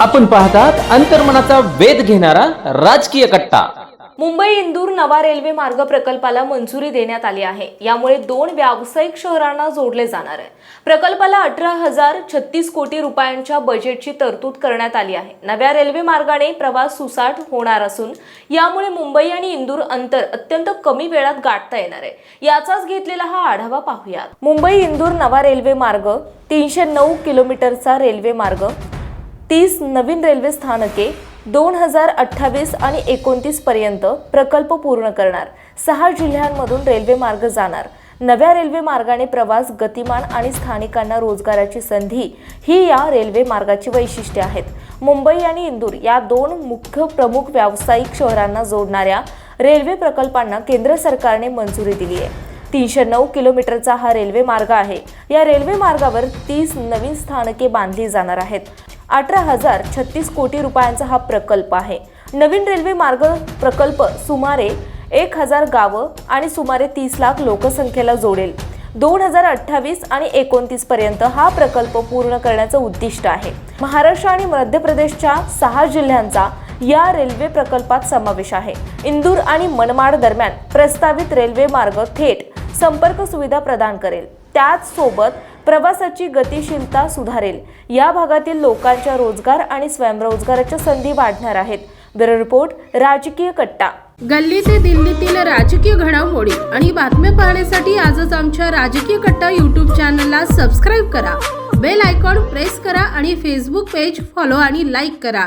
आपण पाहतात अंतर्मनाचा वेध घेणारा राजकीय कट्टा. मुंबई इंदूर नवा रेल्वे मार्ग प्रकल्पाला मंजुरी देण्यात आली आहे. यामुळे दोन व्यावसायिक शहरांना जोडले जाणार आहे. प्रकल्पाला अठरा हजार छत्तीस कोटी रुपयांच्या बजेटची तरतूद करण्यात आली आहे. नव्या रेल्वे मार्गाने प्रवास सुसाट होणार असून यामुळे मुंबई आणि इंदूर अंतर अत्यंत कमी वेळात गाठता येणार आहे. याचाच घेतलेला हा आढावा पाहूयात. मुंबई इंदूर नवा रेल्वे मार्ग तीनशे नऊ किलोमीटरचा रेल्वे मार्ग तीस नवीन रेल्वे स्थानके दोन हजार अठ्ठावीस आणि एकोणतीसपर्यंत प्रकल्प पूर्ण करणार. सहा जिल्ह्यांमधून रेल्वे मार्ग जाणार. नव्या रेल्वे मार्गाने प्रवास गतिमान आणि स्थानिकांना रोजगाराची संधी ही या रेल्वे मार्गाची वैशिष्ट्ये आहेत. मुंबई आणि इंदूर या दोन मुख्य प्रमुख व्यावसायिक शहरांना जोडणाऱ्या रेल्वे प्रकल्पांना केंद्र सरकारने मंजुरी दिली आहे. तीनशे नऊ किलोमीटरचा हा रेल्वे मार्ग आहे. या रेल्वे मार्गावर तीस नवीन स्थानके बांधली जाणार आहेत. अठरा हजार छत्तीस कोटी रुपयांचा हा प्रकल्प आहे. नवीन रेल्वे मार्ग प्रकल्प सुमारे एक हजार गावं आणि सुमारे तीस लाख लोकसंख्येला जोडेल. दोन हजार अठ्ठावीस आणि एकोणतीस पर्यंत हा प्रकल्प पूर्ण करण्याचं उद्दिष्ट आहे. महाराष्ट्र आणि मध्य प्रदेशच्या सहा जिल्ह्यांचा या रेल्वे प्रकल्पात समावेश आहे. इंदूर आणि मनमाड दरम्यान प्रस्तावित रेल्वे मार्ग थेट संपर्क सुविधा प्रदान करेल. त्याच सोबत प्रवासाची गतिशीलता सुधारेल. या भागातील लोकांच्या रोजगार आणि स्वयंरोजगाराच्या संधी वाढणार आहेत. ब्युरो रिपोर्ट राजकीय कट्टा. गल्ली ते दिल्लीतील राजकीय घडामोडी आणि बातम्या पाहण्यासाठी आजच आमच्या राजकीय कट्टा यूट्यूब चॅनलला सबस्क्राईब करा. बेल आयकॉन प्रेस करा आणि फेसबुक पेज फॉलो आणि लाईक करा.